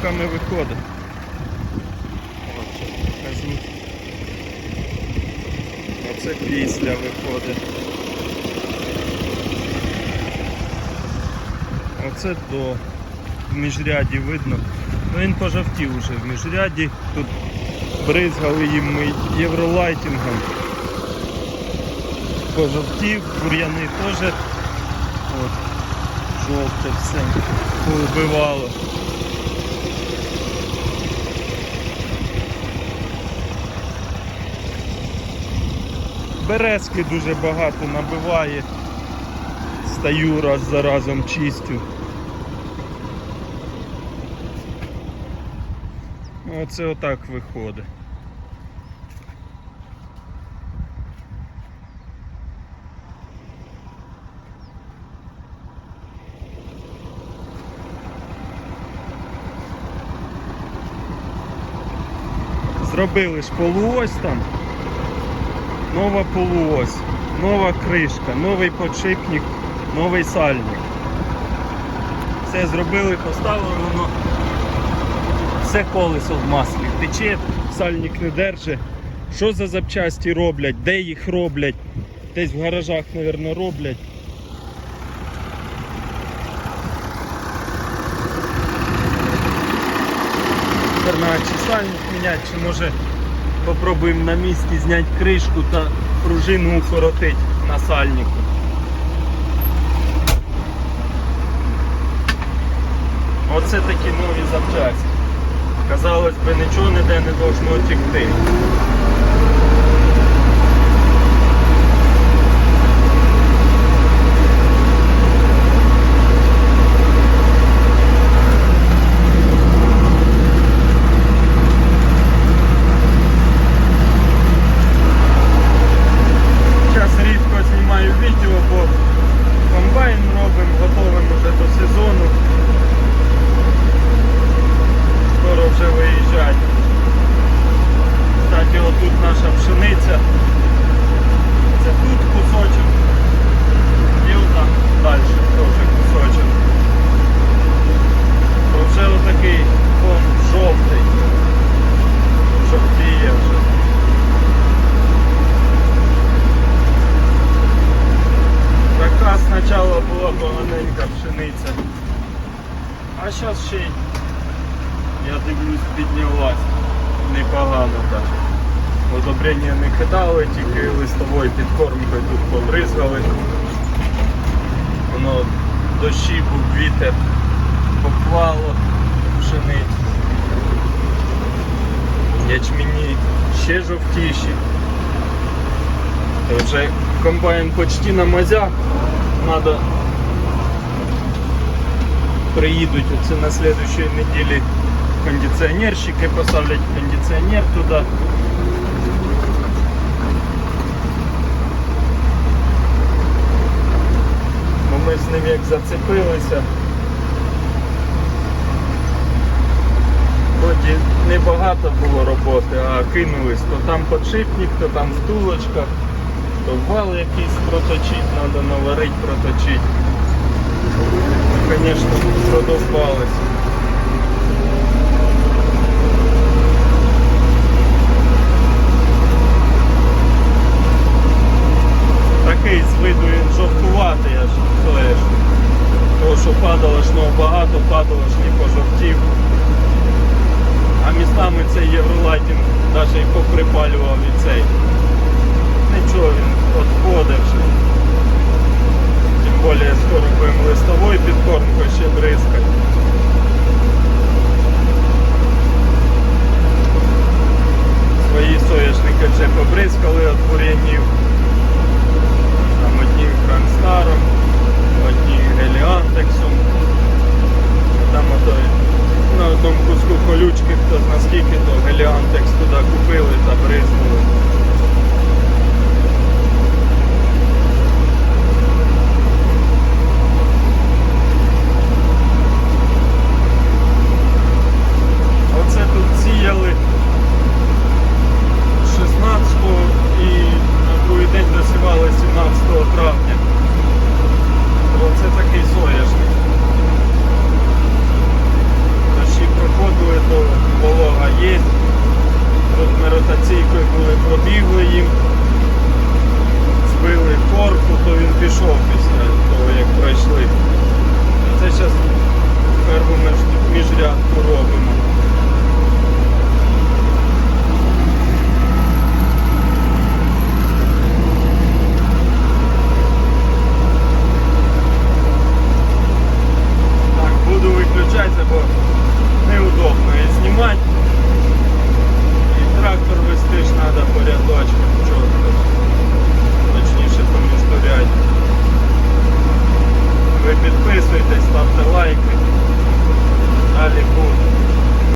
окучниками виходить. Щас покажу. Оце після виходить. Оце до в міжряді видно. Ну він пожовтів уже в міжряді. Тут бризгали їм ми євролайтингом. Пожовтів, бур'яни теж от, жовте все повбивало. Березки дуже багато набиває. Стаю раз за разом чистю. Оце отак виходить. Зробили ж полуось там, нова полуось, нова кришка, новий подшипник, новий сальник. Все зробили, поставили, воно все колесо в маслі. Тече, сальник не держить. Що за запчасті роблять, де їх роблять? Десь в гаражах, мабуть, роблять. Чи сальник міняти, чи може попробуємо на місці зняти кришку та пружину укоротити на сальнику. Оце такі нові запчасті. Казалось би, нічого ніде не должно тікти. А зараз ще я дивлюсь, піднялась непогано так. Одобрення не кидали, тільки листовою підкормкою тут побризгали. Воно дощі був вітер, поклало пшеницю. Ячмені ще жовтіші. Вже комбайн почти на мазях. Надо приїдуть оце на следующей неділі кондиціонерщики поставлять кондиціонер туди. Бо ми з ним як зацепилися. Вроді небагато було роботи, а кинулись, то там подшипник, то там втулочка, то вал якийсь проточить, треба наварити, проточити. Звісно, продовбались. Такий з він жовтуватий аж флеш. Того, що падало ж ну, багато, падало ж не пожовтів. А містами цей євролайтінг навіть і поприпалював і цей. Нічого він відходив. Більше скоро будемо листовой підкормкою ще бризкати.